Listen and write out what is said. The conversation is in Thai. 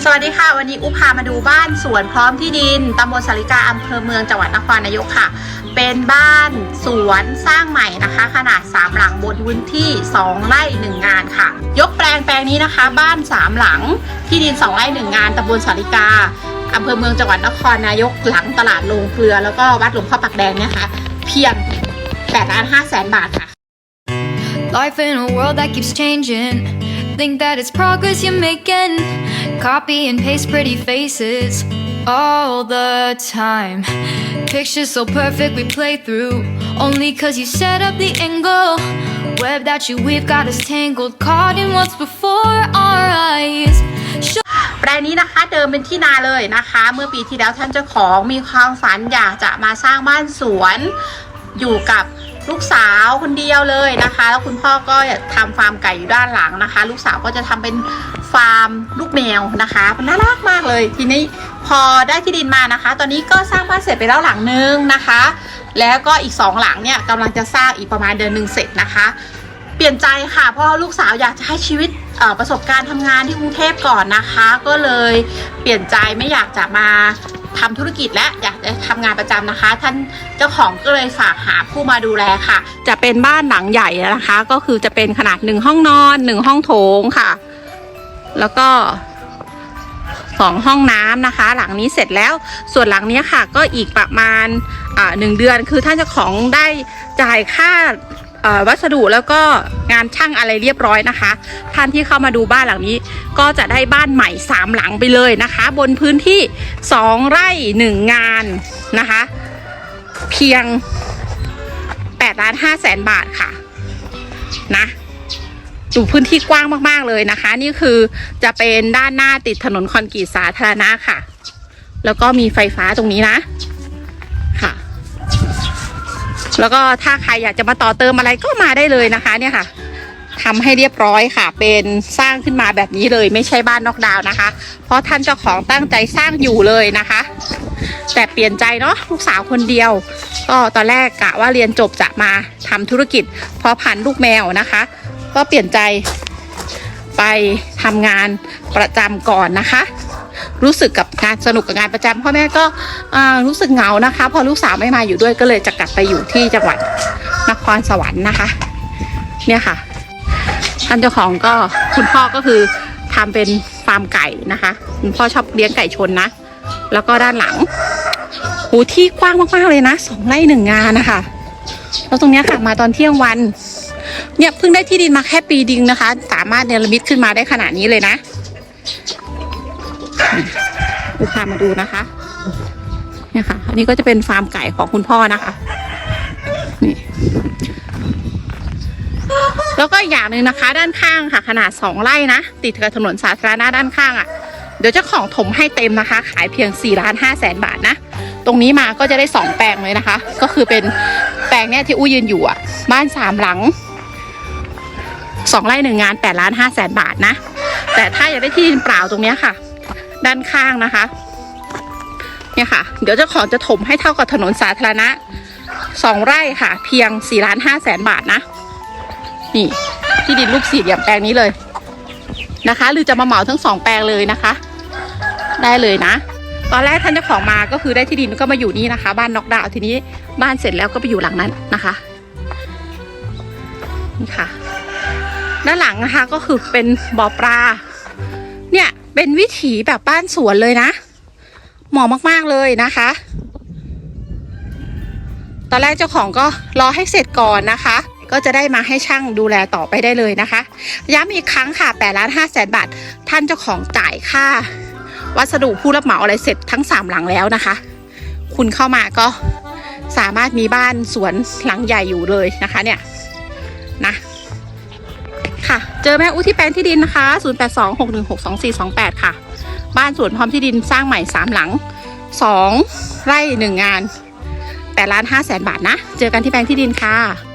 สวัสดีค่ะ วันนี้อุพามาดูบ้านสวนพร้อมที่ดินตำบลสาริกาอำเภอเมืองจังหวัดนครนายกค่ะ เป็นบ้านสวนสร้างใหม่นะคะ ขนาด 3 หลังบนพื้นที่ 2 ไร่ 1 งานค่ะ ยกแปลงแปลงนี้นะคะ บ้าน 3 หลังที่ดิน 2 ไร่ 1 งานตำบลสาริกาอำเภอเมืองจังหวัดนครนายกหลังตลาดโรงเกลือ แล้วก็วัดหลวงพ่อปักแดงเนี่ยค่ะเพียง8ล้าน5แสนบาทค่ะ Life in a world that keeps changing. Think that it's progress you're making. Copy and paste pretty faces all the time. Pictures so perfect we play through. Only cause you set up the angle. Web that you weave got us tangled. Caught in what's before our eyes. แปลงนี้นะคะเดิมเป็นที่นาเลยนะคะ เมื่อปีที่แล้วท่านเจ้าของมีความฝันอยากจะมาสร้างบ้านสวนอยู่กับ ลูกสาวคนเดียวเลยนะคะ แล้วคุณพ่อก็ทำฟาร์มไก่อยู่ด้านหลังนะคะ ลูกสาวก็จะทำเป็นฟาร์มลูกแมวนะคะมันน่ารักมากเลย ทีนี้พอได้ที่ดินมานะคะ ตอนนี้ก็สร้างบ้านเสร็จไปแล้วหลังนึงนะคะ แล้วก็อีกสองหลังเนี่ยกำลังจะสร้างอีกประมาณเดือนหนึ่งเสร็จนะคะเปลี่ยนใจค่ะเพราะลูกสาวอยากจะให้ชีวิตประสบการณ์ทำงานที่กรุงเทพก่อนนะคะ ก็เลยเปลี่ยนใจไม่อยากจะมา ทำธุรกิจและอยากจะทำงานประจำนะคะ ท่านเจ้าของก็เลยฝากหาผู้มาดูแลค่ะ จะเป็นบ้านหลังใหญ่นะคะ ก็คือจะเป็นขนาดหนึ่งห้องนอนหนึ่งห้องโถงค่ะ แล้วก็สองห้องน้ำนะคะ หลังนี้เสร็จแล้วส่วนหลังนี้ค่ะ ก็อีกประมาณหนึ่งเดือนคือท่านเจ้าของได้จ่ายค่า วัสดุแล้วก็งานช่างอะไรเรียบร้อยนะคะ ท่านที่เข้ามาดูบ้านหลังนี้ ก็จะได้บ้านใหม่สามหลังไปเลยนะคะ บนพื้นที่สองไร่หนึ่งงานนะคะ เพียง8ล้าน5แสนบาทค่ะนะดูพื้นที่กว้างมาก ๆ เลยนะคะ นี่คือจะเป็นด้านหน้าติดถนนคอนกรีตสาธารณะค่ะ แล้วก็มีไฟฟ้าตรงนี้นะ แล้วก็ถ้าใครอยากจะมาต่อเติมอะไรก็มาได้เลยนะคะเนี่ยค่ะทำให้เรียบร้อยค่ะ เป็นสร้างขึ้นมาแบบนี้เลยไม่ใช่บ้านนอกดาวนะคะ เพราะท่านเจ้าของตั้งใจสร้างอยู่เลยนะคะ แต่เปลี่ยนใจเนาะลูกสาวคนเดียว ก็ตอนแรกกะว่าเรียนจบจะมาทำธุรกิจ เพาะพันลูกแมวนะคะ ก็เปลี่ยนใจไปทำงานประจำก่อนนะคะ รู้สึกกับงานสนุกกับงานประจำพ่อแม่ก็รู้สึกเหงานะคะ พอลูกสาวไม่มาอยู่ด้วยก็เลยจะกลับไปอยู่ที่จังหวัดนครสวรรค์นะคะ เนี่ยค่ะท่านเจ้าของก็คุณพ่อก็คือทำเป็นฟาร์มไก่นะคะคุณพ่อชอบเลี้ยงไก่ชนนะ แล้วก็ด้านหลังหูที่กว้างมากๆเลยนะสองไร่หนึ่งงานนะคะแล้วตรงนี้ค่ะมาตอนเที่ยงวัน เนี่ยเพิ่งได้ที่ดินมาแค่ปีดิงนะคะ สามารถเนรมิตขึ้นมาได้ขนาดนี้เลยนะ ดูพามาดูนะคะ เนี่ยค่ะ อันนี้ก็จะเป็นฟาร์มไก่ของคุณพ่อนะคะ นี่ แล้วก็อย่างหนึ่งนะคะ ด้านข้างค่ะ ขนาดสองไร่นะ ติดกับถนนสาธารณะด้านข้างอะ่ะ เดี๋ยวเจ้าของถมให้เต็มนะคะ ขายเพียง4ล้าน5แสนบาทนะ ตรงนี้มาก็จะได้สองแปลงเลยนะคะ ก็คือเป็นแปลงเนี่ยที่อู้ยืนอยู่อะ บ้านสามหลังสองไร่หนึ่งงานแปดล้านห้าแสนบาทนะ แต่ถ้าอยากได้ที่ดินเปล่าตรงเนี้ยค่ะ ด้านข้างนะคะ เนี่ยค่ะ เดี๋ยวเจ้าของจะถมให้เท่ากับถนนสาธารณะสองไร่ค่ะ เพียงสี่ล้านห้าแสนบาทนะ นี่ ที่ดินรูปสี่เหลี่ยมแปลงนี้เลยนะคะ หรือจะมาเหมาทั้งสองแปลงเลยนะคะ ได้เลยนะ ตอนแรกท่านเจ้าของมาก็คือได้ที่ดินก็มาอยู่นี่นะคะ บ้านนอกดาวทีนี้บ้านเสร็จแล้วก็ไปอยู่หลังนั้นนะคะนี่ค่ะ ด้านหลังนะคะก็คือเป็นบ่อปลา เป็นวิถีแบบบ้านสวนเลยนะ เหมาะมากๆเลยนะคะ ตอนแรกเจ้าของก็รอให้เสร็จก่อนนะคะ ก็จะได้มาให้ช่างดูแลต่อไปได้เลยนะคะ ย้ำอีกครั้งค่ะ8ล้าน5แสนบาท ท่านเจ้าของจ่ายค่า วัสดุผู้รับเหมาอะไรเสร็จทั้ง 3 หลังแล้วนะคะ คุณเข้ามาก็สามารถมีบ้านสวนหลังใหญ่อยู่เลยนะคะเนี่ยนะ ค่ะ เจอแม่อู้ที่แปลงที่ดินนะคะ 0826162428 ค่ะ บ้านสวนพร้อมที่ดินสร้างใหม่ 3 หลัง 2 ไร่ 1 งาน8ล้าน5แสนบาทนะ เจอกันที่แปลงที่ดินค่ะ